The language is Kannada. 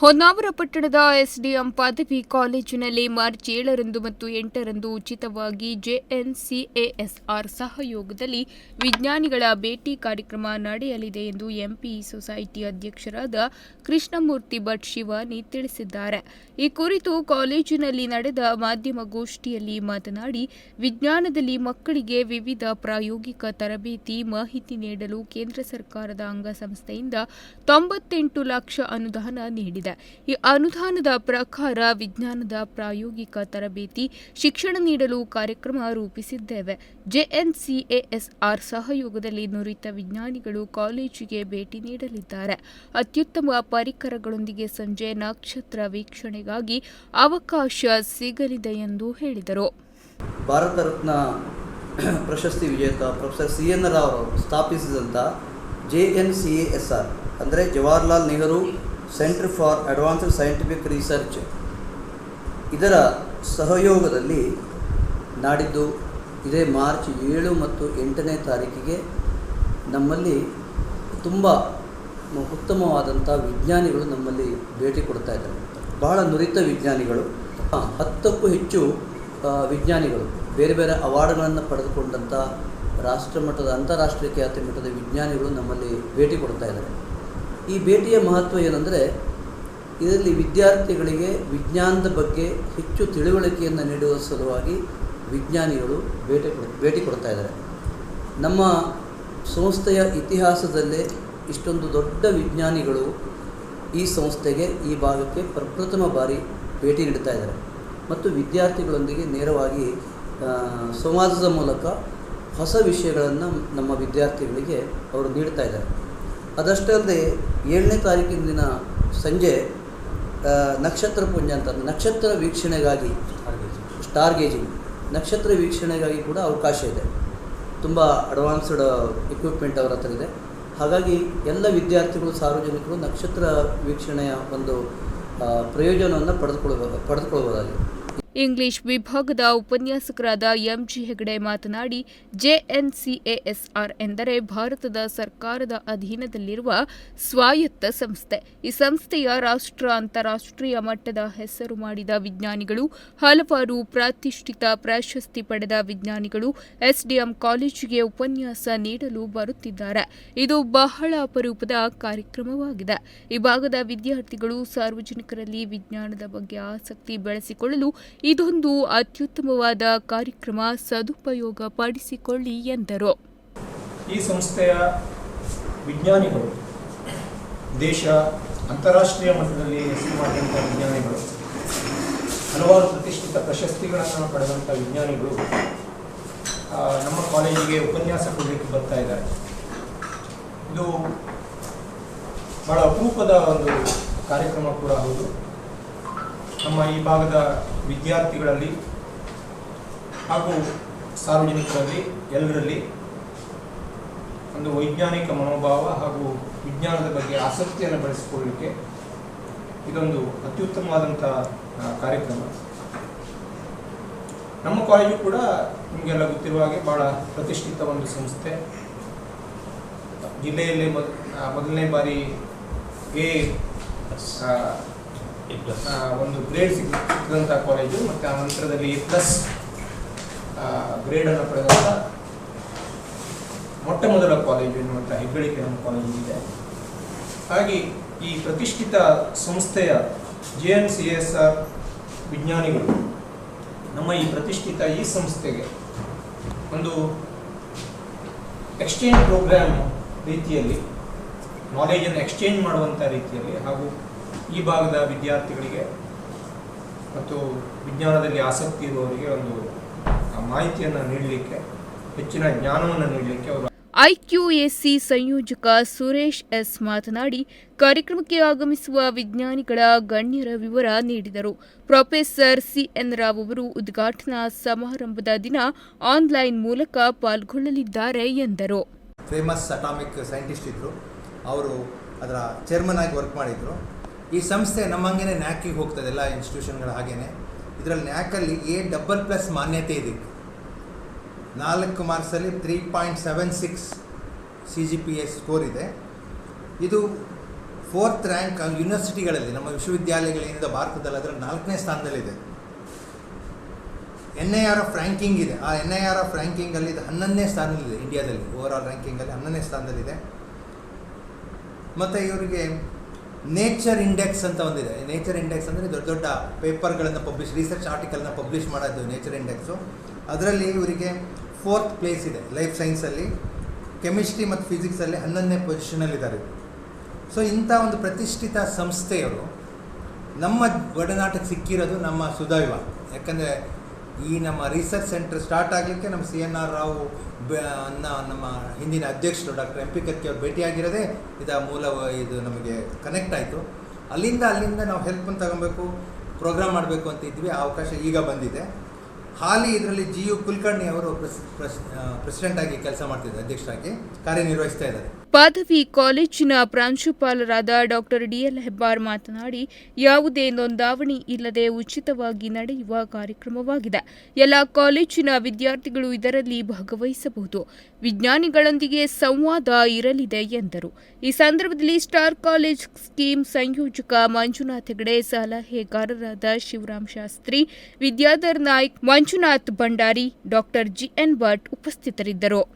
ಹೊನ್ನಾವರ ಪಟ್ಟಣದ ಎಸ್ಡಿಎಂ ಪದವಿ ಕಾಲೇಜಿನಲ್ಲಿ ಮಾರ್ಚ್ ಏಳರಂದು ಮತ್ತು ಎಂಟರಂದು ಉಚಿತವಾಗಿ ಜೆಎನ್ಸಿಎಎಸ್ಆರ್ ಸಹಯೋಗದಲ್ಲಿ ವಿಜ್ಞಾನಿಗಳ ಭೇಟಿ ಕಾರ್ಯಕ್ರಮ ನಡೆಯಲಿದೆ ಎಂದು ಎಂಪಿ ಸೊಸೈಟಿ ಅಧ್ಯಕ್ಷರಾದ ಕೃಷ್ಣಮೂರ್ತಿ ಭಟ್ ಶಿವಾನಿ ತಿಳಿಸಿದ್ದಾರೆ. ಈ ಕುರಿತು ಕಾಲೇಜಿನಲ್ಲಿ ನಡೆದ ಮಾಧ್ಯಮಗೋಷ್ಠಿಯಲ್ಲಿ ಮಾತನಾಡಿ, ವಿಜ್ಞಾನದಲ್ಲಿ ಮಕ್ಕಳಿಗೆ ವಿವಿಧ ಪ್ರಾಯೋಗಿಕ ತರಬೇತಿ ಮಾಹಿತಿ ನೀಡಲು ಕೇಂದ್ರ ಸರ್ಕಾರದ ಅಂಗಸಂಸ್ಥೆಯಿಂದ ತೊಂಬತ್ತೆಂಟು ಲಕ್ಷ ಅನುದಾನ ನೀಡಿದೆ. ಈ ಅನುದಾನದ ಪ್ರಕಾರ ವಿಜ್ಞಾನದ ಪ್ರಾಯೋಗಿಕ ತರಬೇತಿ, ಶಿಕ್ಷಣ ನೀಡಲು ಕಾರ್ಯಕ್ರಮ ರೂಪಿಸಿದ್ದೇವೆ. ಜೆಎನ್ಸಿಎಎಸ್ಆರ್ ಸಹಯೋಗದಲ್ಲಿ ನುರಿತ ವಿಜ್ಞಾನಿಗಳು ಕಾಲೇಜಿಗೆ ಭೇಟಿ ನೀಡಲಿದ್ದಾರೆ. ಅತ್ಯುತ್ತಮ ಪರಿಕರಗಳೊಂದಿಗೆ ಸಂಜೆ ನಕ್ಷತ್ರ ವೀಕ್ಷಣೆಗಾಗಿ ಅವಕಾಶ ಸಿಗಲಿದೆ ಎಂದು ಹೇಳಿದರು. ಭಾರತ ರತ್ನ ಪ್ರಶಸ್ತಿ ವಿಜೇತ ಪ್ರೊಫೆಸರ್ ಸಿ ಎನ್ ರಾವ್ ಅವರು ಸ್ಥಾಪಿಸಿದಂಥ J N C S R, ಅಂದರೆ Jawaharlal Nehru centre for advanced scientific research ಇದರ ಸಹಯೋಗದಲ್ಲಿ ನಾಡಿದ್ದು ಇದೇ ಮಾರ್ಚ್ ಏಳು ಮತ್ತು ಎಂಟನೇ ತಾರೀಕಿಗೆ ನಮ್ಮಲ್ಲಿ ತುಂಬ ಉತ್ತಮವಾದಂಥ ವಿಜ್ಞಾನಿಗಳು ನಮ್ಮಲ್ಲಿ ಭೇಟಿ ಕೊಡ್ತಾ ಇದ್ದಾರೆ. ಬಹಳ ನುರಿತ ವಿಜ್ಞಾನಿಗಳು. ಹತ್ತಕ್ಕೂ ಹೆಚ್ಚು ವಿಜ್ಞಾನಿಗಳು. ಬೇರೆ ಬೇರೆ ಅವಾರ್ಡ್ಗಳನ್ನು ಪಡೆದುಕೊಂಡಂಥ ರಾಷ್ಟ್ರಮಟ್ಟದ, ಅಂತಾರಾಷ್ಟ್ರೀಯ ಖ್ಯಾತಿ ಮಟ್ಟದ ವಿಜ್ಞಾನಿಗಳು ನಮ್ಮಲ್ಲಿ ಭೇಟಿ ಕೊಡ್ತಾ ಇದ್ದಾರೆ. ಈ ಭೇಟಿಯ ಮಹತ್ವ ಏನಂದರೆ, ಇದರಲ್ಲಿ ವಿದ್ಯಾರ್ಥಿಗಳಿಗೆ ವಿಜ್ಞಾನದ ಬಗ್ಗೆ ಹೆಚ್ಚು ತಿಳುವಳಿಕೆಯನ್ನು ನೀಡುವ ಸಲುವಾಗಿ ವಿಜ್ಞಾನಿಗಳು ಭೇಟಿ ಭೇಟಿ ಕೊಡ್ತಾ ಇದ್ದಾರೆ. ನಮ್ಮ ಸಂಸ್ಥೆಯ ಇತಿಹಾಸದಲ್ಲೇ ಇಷ್ಟೊಂದು ದೊಡ್ಡ ವಿಜ್ಞಾನಿಗಳು ಈ ಸಂಸ್ಥೆಗೆ ಈ ಭಾಗಕ್ಕೆ ಪ್ರಪ್ರಥಮ ಬಾರಿ ಭೇಟಿ ನೀಡ್ತಾ ಇದ್ದಾರೆ. ಮತ್ತು ವಿದ್ಯಾರ್ಥಿಗಳೊಂದಿಗೆ ನೇರವಾಗಿ ಸಮಾಜದ ಮೂಲಕ ಹೊಸ ವಿಷಯಗಳನ್ನು ನಮ್ಮ ವಿದ್ಯಾರ್ಥಿಗಳಿಗೆ ಅವರು ನೀಡ್ತಾ ಇದ್ದಾರೆ. ಅದಷ್ಟೇ ಅಲ್ಲದೆ ಏಳನೇ ತಾರೀಕಿನ ದಿನ ಸಂಜೆ ನಕ್ಷತ್ರ ಪುಂಜ ಅಂತ ನಕ್ಷತ್ರ ವೀಕ್ಷಣೆಗಾಗಿ ಸ್ಟಾರ್ ಗೇಜಿಂಗ್ ನಕ್ಷತ್ರ ವೀಕ್ಷಣೆಗಾಗಿ ಕೂಡ ಅವಕಾಶ ಇದೆ. ತುಂಬ ಅಡ್ವಾನ್ಸ್ಡ್ ಇಕ್ವಿಪ್ಮೆಂಟ್ ಅವರ ಹತ್ರ ಇದೆ. ಹಾಗಾಗಿ ಎಲ್ಲ ವಿದ್ಯಾರ್ಥಿಗಳು, ಸಾರ್ವಜನಿಕರು ನಕ್ಷತ್ರ ವೀಕ್ಷಣೆಯ ಒಂದು ಪ್ರಯೋಜನವನ್ನು ಪಡೆದುಕೊಳ್ಬೋದು ಪಡೆದುಕೊಳ್ಬೋದಾಗಿದೆ ಇಂಗ್ಲಿಷ್ ವಿಭಾಗದ ಉಪನ್ಯಾಸಕರಾದ ಎಂಜಿ ಹೆಗಡೆ ಮಾತನಾಡಿ ಜೆಎನ್ಸಿಎಎಸ್ಆರ್ ಎಂದರೆ ಭಾರತದ ಸರ್ಕಾರದ ಅಧೀನದಲ್ಲಿರುವ ಸ್ವಾಯತ್ತ ಸಂಸ್ಥೆ. ಈ ಸಂಸ್ಥೆಯ ರಾಷ್ಟ್ರ ಅಂತಾರಾಷ್ಟ್ರೀಯ ಮಟ್ಟದ ಹೆಸರು ಮಾಡಿದ ವಿಜ್ಞಾನಿಗಳು, ಹಲವಾರು ಪ್ರತಿಷ್ಠಿತ ಪ್ರಶಸ್ತಿ ಪಡೆದ ವಿಜ್ಞಾನಿಗಳು ಎಸ್ಡಿಎಂ ಕಾಲೇಜಿಗೆ ಉಪನ್ಯಾಸ ನೀಡಲು ಬರುತ್ತಿದ್ದಾರೆ. ಇದು ಬಹಳ ಅಪರೂಪದ ಕಾರ್ಯಕ್ರಮವಾಗಿದೆ. ಈ ಭಾಗದ ವಿದ್ಯಾರ್ಥಿಗಳು ಸಾರ್ವಜನಿಕರಲ್ಲಿ ವಿಜ್ಞಾನದ ಬಗ್ಗೆ ಆಸಕ್ತಿ ಬೆಳೆಸಿಕೊಳ್ಳಲು ಇದೊಂದು ಅತ್ಯುತ್ತಮವಾದ ಕಾರ್ಯಕ್ರಮ ಸದುಪಯೋಗ ಪಡಿಸಿಕೊಳ್ಳಿ ಎಂದರು. ಈ ಸಂಸ್ಥೆಯ ವಿಜ್ಞಾನಿಗಳು, ದೇಶ ಅಂತಾರಾಷ್ಟ್ರೀಯ ಮಟ್ಟದಲ್ಲಿ ಹೆಸರು ಮಾಡಿದಂಥ ವಿಜ್ಞಾನಿಗಳು, ಹಲವಾರು ಪ್ರತಿಷ್ಠಿತ ಪ್ರಶಸ್ತಿಗಳನ್ನು ಪಡೆದಂಥ ವಿಜ್ಞಾನಿಗಳು ನಮ್ಮ ಕಾಲೇಜಿಗೆ ಉಪನ್ಯಾಸ ಕೊಡಲಿಕ್ಕೆ ಬರ್ತಾ ಇದ್ದಾರೆ. ಇದು ಬಹಳ ಅಪರೂಪದ ಒಂದು ಕಾರ್ಯಕ್ರಮ ಕೂಡ ಹೌದು. ನಮ್ಮ ಈ ಭಾಗದ ವಿದ್ಯಾರ್ಥಿಗಳಲ್ಲಿ ಹಾಗೂ ಸಾರ್ವಜನಿಕರಲ್ಲಿ ಎಲ್ಲರಲ್ಲಿ ಒಂದು ವೈಜ್ಞಾನಿಕ ಮನೋಭಾವ ಹಾಗೂ ವಿಜ್ಞಾನದ ಬಗ್ಗೆ ಆಸಕ್ತಿಯನ್ನು ಬೆಳೆಸಿಕೊಳ್ಳಲಿಕ್ಕೆ ಇದೊಂದು ಅತ್ಯುತ್ತಮವಾದಂಥ ಕಾರ್ಯಕ್ರಮ. ನಮ್ಮ ಕಾಲೇಜು ಕೂಡ ನಿಮಗೆಲ್ಲ ಗೊತ್ತಿರುವ ಹಾಗೆ ಭಾಳ ಪ್ರತಿಷ್ಠಿತ ಒಂದು ಸಂಸ್ಥೆ. ಜಿಲ್ಲೆಯಲ್ಲಿ ಮೊದ ಮೊದಲನೇ ಬಾರಿ ಎ ಒಂದು ಗ್ರೇಡ್ ಸಿಕ್ಕಿದಂಥ ಕಾಲೇಜು ಮತ್ತು ಆ ನಂತರದಲ್ಲಿ ಎ ಪ್ಲಸ್ ಗ್ರೇಡನ್ನು ಪಡೆದಂಥ ಮೊಟ್ಟ ಮೊದಲ ಕಾಲೇಜು ಎನ್ನುವಂಥ ಹೆಗ್ಗಳಿಕೆ ನಮ್ಮ ಕಾಲೇಜಿಗಿದೆ ಹಾಗೆ ಈ ಪ್ರತಿಷ್ಠಿತ ಸಂಸ್ಥೆಯ J N C S R ವಿಜ್ಞಾನಿಗಳು ನಮ್ಮ ಈ ಪ್ರತಿಷ್ಠಿತ ಈ ಸಂಸ್ಥೆಗೆ ಒಂದು ಎಕ್ಸ್ಚೇಂಜ್ ಪ್ರೋಗ್ರಾಮ್ ರೀತಿಯಲ್ಲಿ ನಾಲೆಜನ್ನು ಎಕ್ಸ್ಚೇಂಜ್ ಮಾಡುವಂಥ ರೀತಿಯಲ್ಲಿ ಹಾಗೂ ಈ ಭಾಗದ ವಿದ್ಯಾರ್ಥಿಗಳಿಗೆ ಮತ್ತು ವಿಜ್ಞಾನದಲ್ಲಿ ಆಸಕ್ತಿ ಇರುವವರಿಗೆ ಒಂದು ಮಾಹಿತಿಯನ್ನು ನೀಡಲಿಕ್ಕೆ ಹೆಚ್ಚಿನ ಜ್ಞಾನವನ್ನು ನೀಡಲಿಕ್ಕೆ ಅವರು ಐಕ್ಯೂಎಸಿ ಸಂಯೋಜಕ ಸುರೇಶ್ ಎಸ್ ಮಾತನಾಡಿ ಕಾರ್ಯಕ್ರಮಕ್ಕೆ ಆಗಮಿಸುವ ವಿಜ್ಞಾನಿಗಳ ಗಣ್ಯರ ವಿವರ ನೀಡಿದರು. ಪ್ರೊಫೆಸರ್ ಸಿಎನ್ ರಾವ್ ಅವರು ಉದ್ಘಾಟನಾ ಸಮಾರಂಭದ ದಿನ ಆನ್ಲೈನ್ ಮೂಲಕ ಪಾಲ್ಗೊಳ್ಳಲಿದ್ದಾರೆ ಎಂದರು. ಫೇಮಸ್ ಅಟಾಮಿಕ್ ಸೈಂಟಿಸ್ಟ್ ಇದ್ದರು ಅವರು ಅದರ ಚೇರ್ಮನ್ ಆಗಿ ವರ್ಕ್ ಮಾಡಿದರು. ಈ ಸಂಸ್ಥೆ ನಮ್ಮಂಗೆ ನ್ಯಾಕಿಗೆ ಹೋಗ್ತದೆ ಎಲ್ಲ ಇನ್ಸ್ಟಿಟ್ಯೂಷನ್ಗಳ ಹಾಗೇನೆ. ಇದರಲ್ಲಿ ನ್ಯಾಕಲ್ಲಿ ಎ ಡಬಲ್ ಪ್ಲಸ್ ಮಾನ್ಯತೆ ಇದೆ. ನಾಲ್ಕು ಮಾರ್ಕ್ಸಲ್ಲಿ three point seven six C G P S score ಇದೆ. ಇದು ಫೋರ್ತ್ ರ್ಯಾಂಕ್ ಯೂನಿವರ್ಸಿಟಿಗಳಲ್ಲಿ, ನಮ್ಮ ವಿಶ್ವವಿದ್ಯಾಲಯಗಳಿಂದ ಭಾರತದಲ್ಲಿ ಅದರ ನಾಲ್ಕನೇ ಸ್ಥಾನದಲ್ಲಿದೆ N I R F ranking ಇದೆ. ಆ ಎನ್ ಐ ಆರ್ ಆಫ್ ರ್ಯಾಂಕಿಂಗಲ್ಲಿ ಇದು ಹನ್ನೊಂದನೇ ಸ್ಥಾನದಲ್ಲಿದೆ ಇಂಡಿಯಾದಲ್ಲಿ. ಓವರ್ ಆಲ್ ರ್ಯಾಂಕಿಂಗಲ್ಲಿ ಹನ್ನೊಂದನೇ ಸ್ಥಾನದಲ್ಲಿದೆ. ಮತ್ತು ಇವರಿಗೆ ನೇಚರ್ ಇಂಡೆಕ್ಸ್ ಅಂತ ಒಂದಿದೆ. ನೇಚರ್ ಇಂಡೆಕ್ಸ್ ಅಂದರೆ ದೊಡ್ಡ ದೊಡ್ಡ ಪೇಪರ್ಗಳನ್ನು ಪಬ್ಲಿಷ್ ರಿಸರ್ಚ್ ಆರ್ಟಿಕಲ್ನ ಪಬ್ಲಿಷ್ ಮಾಡೋದು ನೇಚರ್ ಇಂಡೆಕ್ಸು ಅದರಲ್ಲಿ ಇವರಿಗೆ ಫೋರ್ತ್ ಪ್ಲೇಸ್ ಇದೆ ಲೈಫ್ ಸೈನ್ಸಲ್ಲಿ ಕೆಮಿಸ್ಟ್ರಿ ಮತ್ತು ಫಿಸಿಕ್ಸಲ್ಲಿ ಹನ್ನೊಂದನೇ ಪೊಸಿಷನಲ್ಲಿದ್ದಾರೆ ಸೊ ಇಂಥ ಒಂದು ಪ್ರತಿಷ್ಠಿತ ಸಂಸ್ಥೆಯವರು ನಮ್ಮ ಒಡನಾಟಕ್ಕೆ ಸಿಕ್ಕಿರೋದು ನಮ್ಮ ಸುದೈವ. ಯಾಕಂದರೆ ಈ ನಮ್ಮ ರಿಸರ್ಚ್ ಸೆಂಟರ್ ಸ್ಟಾರ್ಟ್ ಆಗಲಿಕ್ಕೆ ನಮ್ಮ ಸಿ ಎನ್ ಆರ್ ರಾವ್ ಅನ್ನ ನಮ್ಮ ಹಿಂದಿನ ಅಧ್ಯಕ್ಷರು ಡಾಕ್ಟರ್ ಎಂ ಪಿ ಕತ್ತಿ ಅವರು ಭೇಟಿಯಾಗಿರೋದೇ ಇದು ಮೂಲ ಇದು ನಮಗೆ ಕನೆಕ್ಟ್ ಆಯಿತು. ಅಲ್ಲಿಂದ ಅಲ್ಲಿಂದ ನಾವು ಹೆಲ್ಪನ್ನು ತಗೊಬೇಕು ಪ್ರೋಗ್ರಾಮ್ ಮಾಡಬೇಕು ಅಂತ ಇದ್ವಿ, ಆ ಅವಕಾಶ ಈಗ ಬಂದಿದೆ. ಹಾಲಿ ಇದರಲ್ಲಿ ಜಿ ಯು ಕುಲಕರ್ಣಿ ಅವರು ಪ್ರೆಸ್ ಪ್ರೆಸ್ ಪ್ರೆಸಿಡೆಂಟ್ ಆಗಿ ಕೆಲಸ ಮಾಡ್ತಿದ್ದಾರೆ, ಅಧ್ಯಕ್ಷರಾಗಿ ಕಾರ್ಯನಿರ್ವಹಿಸ್ತಾ ಇದ್ದಾರೆ. ಪದವಿ ಕಾಲೇಜಿನ ಪ್ರಾಂಶುಪಾಲರಾದ ಡಾಕ್ಟರ್ ಡಿಎಲ್ ಹೆಬ್ಬಾರ್ ಮಾತನಾಡಿ, ಯಾವುದೇ ನೋಂದಾವಣಿ ಇಲ್ಲದೆ ಉಚಿತವಾಗಿ ನಡೆಯುವ ಕಾರ್ಯಕ್ರಮವಾಗಿದೆ. ಎಲ್ಲ ಕಾಲೇಜಿನ ವಿದ್ಯಾರ್ಥಿಗಳು ಇದರಲ್ಲಿ ಭಾಗವಹಿಸಬಹುದು. ವಿಜ್ಞಾನಿಗಳೊಂದಿಗೆ ಸಂವಾದ ಇರಲಿದೆ ಎಂದರು. ಈ ಸಂದರ್ಭದಲ್ಲಿ ಸ್ಟಾರ್ ಕಾಲೇಜ್ ಸ್ಕೀಮ್ ಸಂಯೋಜಕ Manjunath Hegde, ಸಲಹೆಗಾರರಾದ Shivaram Shastri, Vidyadhar Naik, Manjunath Bhandari, doctor G N Bhat ಉಪಸ್ಥಿತರಿದ್ದರು.